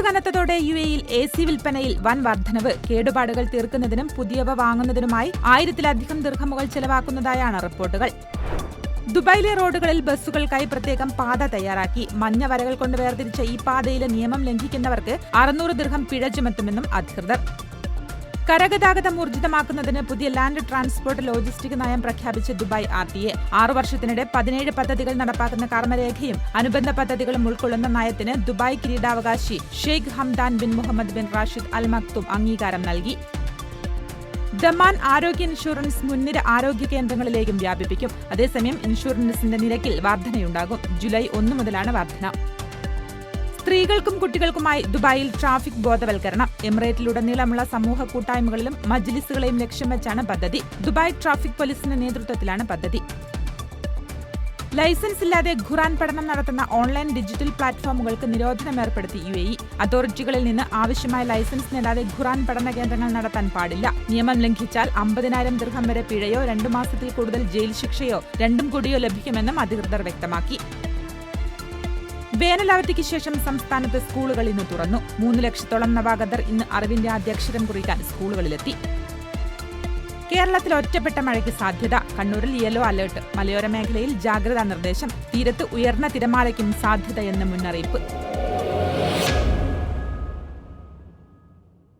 ചൂട് കനത്തതോടെ യു എയിൽ എ സി വിൽപ്പനയിൽ വൻ വർധനവ്. കേടുപാടുകൾ തീർക്കുന്നതിനും പുതിയവ വാങ്ങുന്നതിനുമായി ആയിരത്തിലധികം ദീർഘമുകൾ ചെലവാക്കുന്നതായാണ് റിപ്പോർട്ടുകൾ. ദുബായിലെ റോഡുകളിൽ ബസ്സുകൾക്കായി പ്രത്യേകം പാത തയ്യാറാക്കി. മഞ്ഞ വരകൾ കൊണ്ട് വേർതിരിച്ച ഈ പാതയിലെ നിയമം ലംഘിക്കുന്നവർക്ക് അറുന്നൂറ് ദീർഘം പിഴ ചുമത്തുമെന്നും അധികൃതർ. കരഗതാഗതം ഊർജിതമാക്കുന്നതിന് പുതിയ ലാൻഡ് ട്രാൻസ്പോർട്ട് ലോജിസ്റ്റിക് നയം പ്രഖ്യാപിച്ച് ദുബായ് ആർ ടി എ. ആറു വർഷത്തിനിടെ പതിനേഴ് പദ്ധതികൾ നടപ്പാക്കുന്ന കർമ്മരേഖയും അനുബന്ധ പദ്ധതികളും ഉൾക്കൊള്ളുന്ന നയത്തിന് ദുബായ് കിരീടാവകാശി Sheikh Hamdan bin Mohammed bin Rashid Al Maktoum അംഗീകാരം നൽകി. ദമാൻ ആരോഗ്യ ഇൻഷുറൻസ് മുൻനിര ആരോഗ്യ കേന്ദ്രങ്ങളിലേക്കും വ്യാപിപ്പിക്കും. അതേസമയം ഇൻഷുറൻസിന്റെ നിരക്കിൽ വർധനയുണ്ടാകും. ജൂലൈ ഒന്ന് മുതലാണ് വർധന. സ്ത്രീകൾക്കും കുട്ടികൾക്കുമായി ദുബായിൽ ട്രാഫിക് ബോധവൽക്കരണം. എമിറേറ്റിലുടനീളമുള്ള സമൂഹ കൂട്ടായ്മകളിലും മജ്ലിസുകളെയും ലക്ഷ്യം വെച്ചാണ് പദ്ധതി. ദുബായ് ട്രാഫിക് പോലീസിന്റെ നേതൃത്വത്തിലാണ് പദ്ധതി. ലൈസൻസ് ഇല്ലാതെ ഖുറാൻ പഠനം നടത്തുന്ന ഓൺലൈൻ ഡിജിറ്റൽ പ്ലാറ്റ്ഫോമുകൾക്ക് നിരോധനം ഏർപ്പെടുത്തി യു എ ഇ അതോറിറ്റികളിൽ നിന്ന് ആവശ്യമായ ലൈസൻസ് നേടാതെ ഖുറാൻ പഠന കേന്ദ്രങ്ങൾ നടത്താൻ പാടില്ല. നിയമം ലംഘിച്ചാൽ അമ്പതിനായിരം ദീർഘം വരെ പിഴയോ രണ്ടു മാസത്തിൽ കൂടുതൽ ജയിൽ ശിക്ഷയോ രണ്ടും കൂടിയോ ലഭിക്കുമെന്നും അധികൃതർ വ്യക്തമാക്കി. വേനലവധിക്ക് ശേഷം സംസ്ഥാനത്ത് സ്കൂളുകൾ ഇന്ന് തുറന്നു. മൂന്ന് ലക്ഷത്തോളം നവാഗതർ ഇന്ന് അറിവിന്റെ ആദ്യാക്ഷരം കുറിക്കാൻ സ്കൂളുകളിലെത്തി. കേരളത്തിൽ ഒറ്റപ്പെട്ട മഴയ്ക്ക് സാധ്യത. കണ്ണൂരിൽ യെല്ലോ അലേർട്ട് മലയോര മേഖലയിൽ ജാഗ്രതാ നിർദ്ദേശം. തീരത്ത് ഉയർന്ന തിരമാലയ്ക്കും സാധ്യതയെന്ന് മുന്നറിയിപ്പ്.